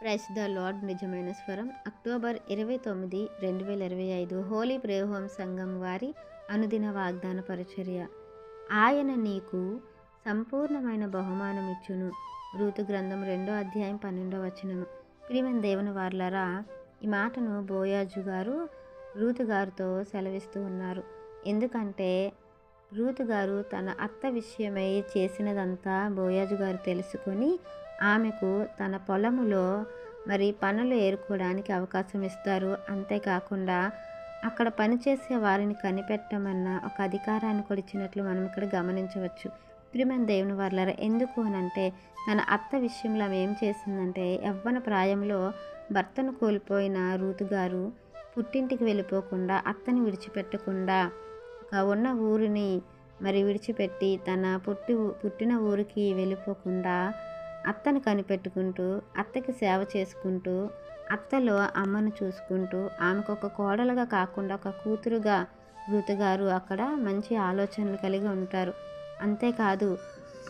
Price the lord నిజమైన స్వరం. October ఇరవై తొమ్మిది రెండు వేల ఇరవై ఐదు. హోలీ ప్రేహోం సంఘం వారి అనుదిన వాగ్దాన పరిచర్య. ఆయన నీకు సంపూర్ణమైన బహుమానం ఇచ్చును. రూతు గ్రంథం రెండో అధ్యాయం పన్నెండో వచనము. ప్రియమైన దేవుని వార్లరా ఈ మాటను బోయాజు గారు రూతు గారితో సెలవిస్తూ ఉన్నారు. ఎందుకంటే రూతు గారు తన అత్త విషయమై చేసినదంతా బోయాజు గారు తెలుసుకొని ఆమెకు తన పొలములో మరి పనులు ఏరుకోవడానికి అవకాశం ఇస్తారు. అంతేకాకుండా అక్కడ పనిచేసే వారిని కనిపెట్టమన్న ఒక అధికారాన్ని కూడా ఇచ్చినట్లు మనం ఇక్కడ గమనించవచ్చు. ప్రిమన్ దేవుని వర్లర ఎందుకు అనంటే తన అత్త విషయంలో ఆమె ఏం చేసిందంటే యవ్వన ప్రాయంలో భర్తను కోల్పోయిన రూతు గారు పుట్టింటికి వెళ్ళిపోకుండా అత్తని విడిచిపెట్టకుండా ఉన్న ఊరిని మరి విడిచిపెట్టి తన పుట్టి పుట్టిన ఊరికి వెళ్ళిపోకుండా అత్తను కనిపెట్టుకుంటూ అత్తకి సేవ చేసుకుంటూ అత్తలో అమ్మను చూసుకుంటూ ఆమెకు ఒక కోడలుగా కాకుండా ఒక కూతురుగా రూతు అక్కడ మంచి ఆలోచనలు కలిగి ఉంటారు. అంతేకాదు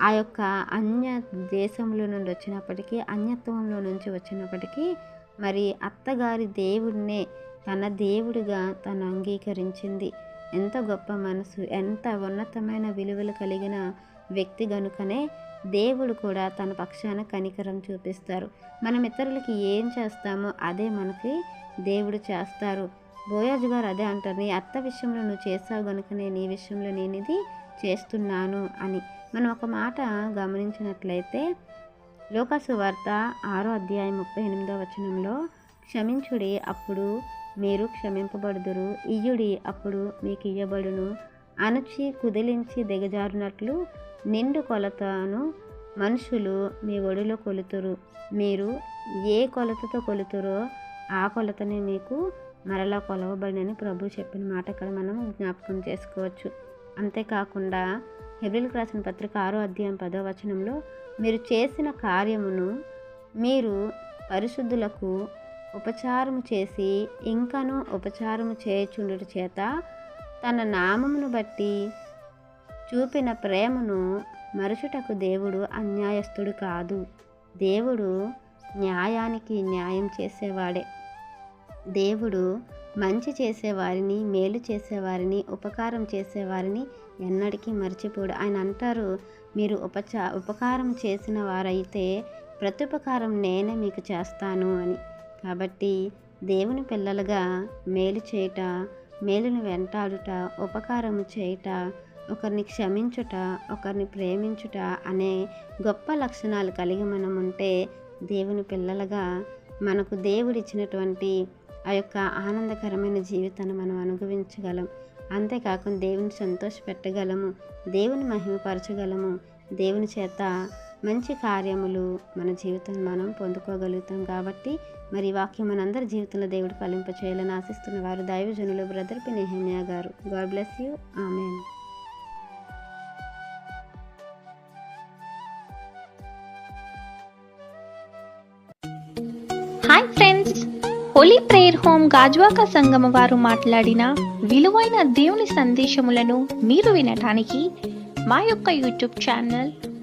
ఆ యొక్క అన్య దేశంలో నుండి వచ్చినప్పటికీ అన్యత్వంలో నుంచి వచ్చినప్పటికీ మరి అత్తగారి దేవుడినే తన దేవుడిగా తను అంగీకరించింది. ఎంత గొప్ప మనసు ఎంత ఉన్నతమైన విలువలు కలిగిన వ్యక్తి గనుకనే దేవుడు కూడా తన పక్షాన కనికరం చూపిస్తారు. మనం ఇతరులకి ఏం చేస్తామో అదే మనకి దేవుడు చేస్తారు. బోయాజు గారు అదే అంటారు నీ అత్త విషయంలో నువ్వు చేసావు గనుకనే నీ విషయంలో నేను ఇది చేస్తున్నాను అని. మనం ఒక మాట గమనించినట్లయితే లోకాసు వార్త ఆరో అధ్యాయం ముప్పై ఎనిమిదో వచనంలో క్షమించుడి అప్పుడు మీరు క్షమింపబడుదురు. ఇయ్యుడి అప్పుడు మీకు ఇయ్యబడును అణచి కుదిలించి దిగజారునట్లు నిండు కొలతను మనుషులు మీ ఒడిలో కొలుతురు. మీరు ఏ కొలతతో కొలుతురో ఆ కొలతనే మీకు మరలా కొలవబడినని ప్రభు చెప్పిన మాట ఇక్కడ మనం జ్ఞాపకం చేసుకోవచ్చు. అంతేకాకుండా హెబ్రిల్కి రాసిన పత్రిక ఆరో అధ్యాయం పదో వచనంలో మీరు చేసిన కార్యమును మీరు పరిశుద్ధులకు ఉపచారము చేసి ఇంకను ఉపచారము చేయుచుండుట చేత తన నామమును బట్టి చూపిన ప్రేమను మరుచుటకు దేవుడు అన్యాయస్తుడు కాదు. దేవుడు న్యాయానికి న్యాయం చేసేవాడే. దేవుడు మంచి చేసేవారిని మేలు చేసేవారిని ఉపకారం చేసేవారిని ఎన్నటికీ మర్చిపోడు. ఆయన అంటారు మీరు ఉపచా ఉపకారం చేసిన వారైతే ప్రత్యుపకారం నేనే మీకు చేస్తాను అని. కాబట్టి దేవుని పిల్లలుగా మేలు చేయుట మేలును వెంటాడుట ఉపకారము చేయుట ఒకరిని క్షమించుట ఒకరిని ప్రేమించుట అనే గొప్ప లక్షణాలు కలిగి మనం ఉంటే దేవుని పిల్లలుగా మనకు దేవుడిచ్చినటువంటి ఆ యొక్క ఆనందకరమైన జీవితాన్ని మనం అనుభవించగలం. అంతేకాకుండా దేవుని సంతోషపెట్టగలము దేవుని మహిమపరచగలము దేవుని చేత మంచి కార్యములు మన జీవితం మనం పొందుకోగలుగుతాం కాబట్టి మరి వాక్యం మనందరి జీవితంలో దేవుడు ఫలింప చేయాలని ఆశిస్తున్న వారు దైవజనులు బ్రదర్ పి నెహమ్యా గారు. God bless you. Amen. Hi friends holy prayer home Gajuwaka సంగమ వారు మాట్లాడిన విలువైన దేవుని సందేశములను మీరు వినటానికి మా యొక్క యూట్యూబ్ ఛానల్